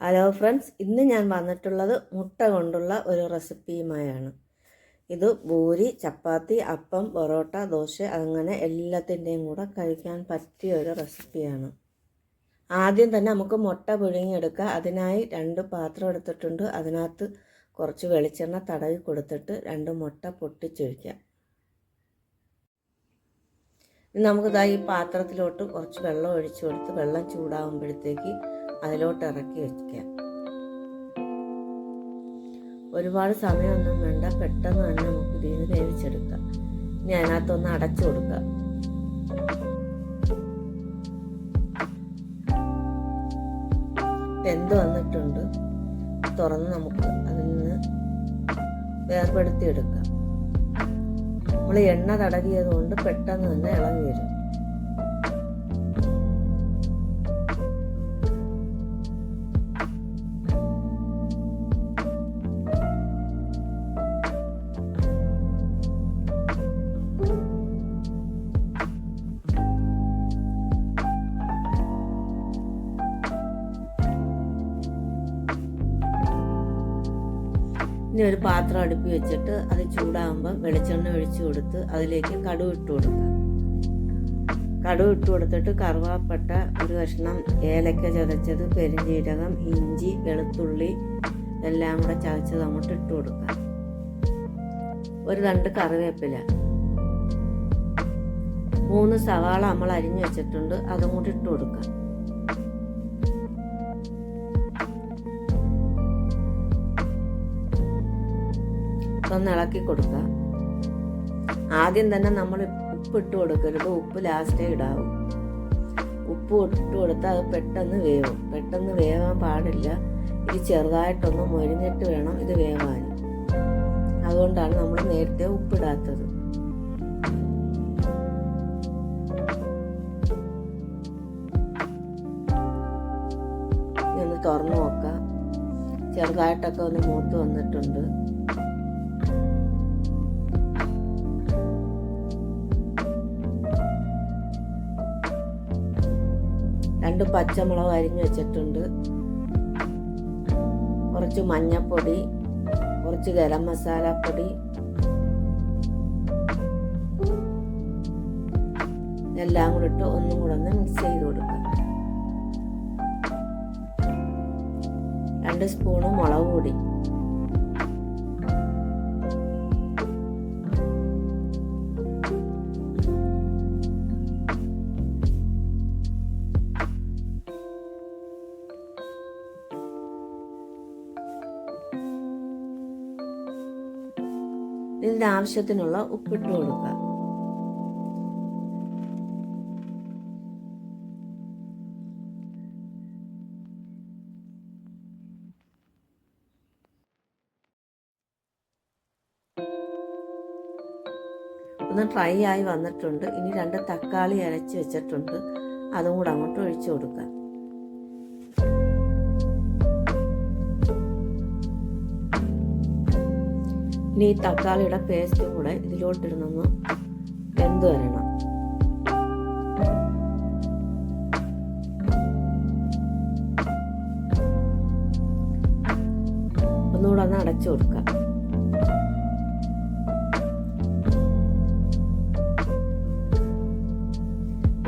Hello friends ഇന്ന് ഞാൻ വന്നിട്ടുള്ളത് മുട്ട കൊണ്ടുള്ള ഒരു റെസിപ്പിയുമായാണ് ഇത് പൂരി ചപ്പാത്തി അപ്പം പൊറോട്ട ദോശ അങ്ങനെ എല്ലാത്തിന്റെയും കൂടെ കഴിക്കാൻ പറ്റിയ ഒരു റെസിപ്പിയാണ് ആദ്യം തന്നെ നമുക്ക് മുട്ട പുഴുങ്ങിയെടുക്കുക അതിനായി രണ്ട് പാത്രം എടുത്തിട്ടുണ്ട്. അതിനകത്ത് കുറച്ച് വെളിച്ചെണ്ണ തടവി കൊടുത്തിട്ട് രണ്ട് മുട്ട പൊട്ടിച്ചൊഴിക്കാം. ഇനി നമുക്കിതാ ഈ പാത്രത്തിലോട്ട് കുറച്ച് വെള്ളം ഒഴിച്ചു കൊടുത്ത് വെള്ളം ചൂടാകുമ്പോഴത്തേക്ക് അതിലോട്ട് ഇറക്കി വെക്കാം ഒരുപാട് സമയമൊന്നും വേണ്ട. പെട്ടെന്ന് തന്നെ നമുക്ക് ഇതിന് വേവിച്ചെടുക്കാം ഇനി അതിനകത്തൊന്ന് അടച്ചു കൊടുക്കുക. വെന്ത് വന്നിട്ടുണ്ട്. തുറന്ന് നമുക്ക് അതിൽ നിന്ന് വേർപെടുത്തിയെടുക്കാം. നമ്മൾ എണ്ണ തടവിയത് കൊണ്ട് പെട്ടെന്ന് തന്നെ ഇളകി വരും. ഇനി ഒരു പാത്രം അടുപ്പി വെച്ചിട്ട് അത് ചൂടാകുമ്പം വെളിച്ചെണ്ണ ഒഴിച്ചു കൊടുത്ത് അതിലേക്ക് കടുവ് ഇട്ട് കൊടുക്കാം. കടുവ് ഇട്ട് കൊടുത്തിട്ട് കറുവാപ്പട്ട ഒരു കഷ്ണം ഏലക്ക ചതച്ചത് പെരിഞ്ജീരകം ഇഞ്ചി വെളുത്തുള്ളി എല്ലാം കൂടെ ചതച്ചത് അങ്ങോട്ട് ഇട്ട് കൊടുക്കാം. ഒരു രണ്ട് കറിവേപ്പില. മൂന്ന് സവാള നമ്മൾ അരിഞ്ഞു വെച്ചിട്ടുണ്ട് അതും കൂടി ഇട്ട് കൊടുക്കാം. ഒന്ന് ഇളക്കി കൊടുക്കുക. ആദ്യം തന്നെ നമ്മൾ ഉപ്പ് ഇട്ട് കൊടുക്കരുത് ഉപ്പ് ലാസ്റ്റേ ഇടാവും. ഉപ്പ് ഇട്ട് കൊടുത്താൽ അത് പെട്ടെന്ന് വേവും. പെട്ടെന്ന് വേവാൻ പാടില്ല. ഇത് ചെറുതായിട്ടൊന്ന് മൊരിഞ്ഞിട്ട് വേണം ഇത് വേവാൻ. അതുകൊണ്ടാണ് നമ്മൾ നേരത്തെ ഉപ്പിടാത്തത്. തുറന്നു നോക്കാം ചെറുതായിട്ടൊക്കെ ഒന്ന് മൂത്ത് വന്നിട്ടുണ്ട്. രണ്ട് പച്ചമുളക് അരിഞ്ഞു വെച്ചിട്ടുണ്ട്. കുറച്ച് മഞ്ഞപ്പൊടി കുറച്ച് ഗരം മസാലപ്പൊടി എല്ലാം കൂടെ ഇട്ട് ഒന്നും കൂടെ ഒന്ന് മിക്സ് ചെയ്ത് കൊടുക്കുക രണ്ട് സ്പൂണ് മുളക് പൊടി. ഇതിന്റെ ആവശ്യത്തിനുള്ള ഉപ്പിട്ട് കൊടുക്കുക. ഒന്ന് ഫ്രൈ ആയി വന്നിട്ടുണ്ട്. ഇനി രണ്ട് തക്കാളി അരച്ച് വെച്ചിട്ടുണ്ട്. അതും കൂടെ അങ്ങോട്ട് ഒഴിച്ചു കൊടുക്കുക ഇനി ഈ തക്കാളിയുടെ പേസ്റ്റും കൂടെ ഇതിലോട്ടിരുന്നൊന്ന് വെന്ത് വരണം. ഒന്നുകൂടെ ഒന്ന് അടച്ചു കൊടുക്കാം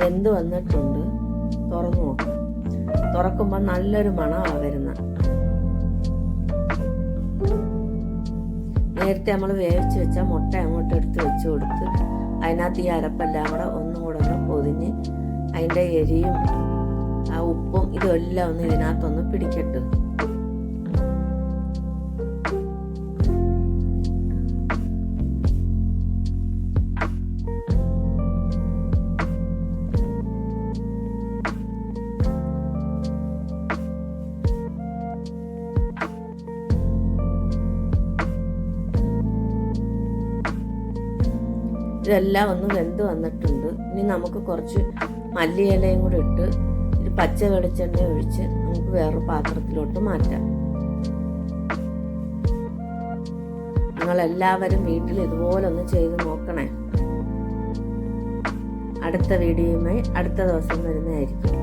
വെന്ത് വന്നിട്ടുണ്ട്. തുറന്നു നോക്കാം. തുറക്കുമ്പോൾ നല്ലൊരു മണമാണ് വരുന്നത് നേരത്തെ നമ്മൾ വേവിച്ച് വെച്ച മുട്ട അങ്ങോട്ട് എടുത്ത് വെച്ച് കൊടുത്ത് അതിനകത്ത് ഈ അരപ്പെല്ലാം കൂടെ ഒന്നും കൂടെ ഒന്ന് പൊതിഞ്ഞ് അതിന്റെ എരിയും ആ ഉപ്പും ഇതെല്ലാം ഒന്ന് ഇതിനകത്തൊന്ന് പിടിക്കട്ടെ. ഇതെല്ലാം ഒന്ന് വെന്ത് വന്നിട്ടുണ്ട്. ഇനി നമുക്ക് കുറച്ച് മല്ലിയിലയും കൂടി ഇട്ട് ഒരു പച്ച വെളിച്ചെണ്ണ ഒഴിച്ച് നമുക്ക് വേറൊരു പാത്രത്തിലോട്ട് മാറ്റാം. നിങ്ങളെല്ലാവരും വീട്ടിൽ ഇതുപോലെ ഒന്ന് ചെയ്ത് നോക്കണേ. അടുത്ത വീഡിയോയുമായി അടുത്ത ദിവസം വരുന്നതായിരിക്കും.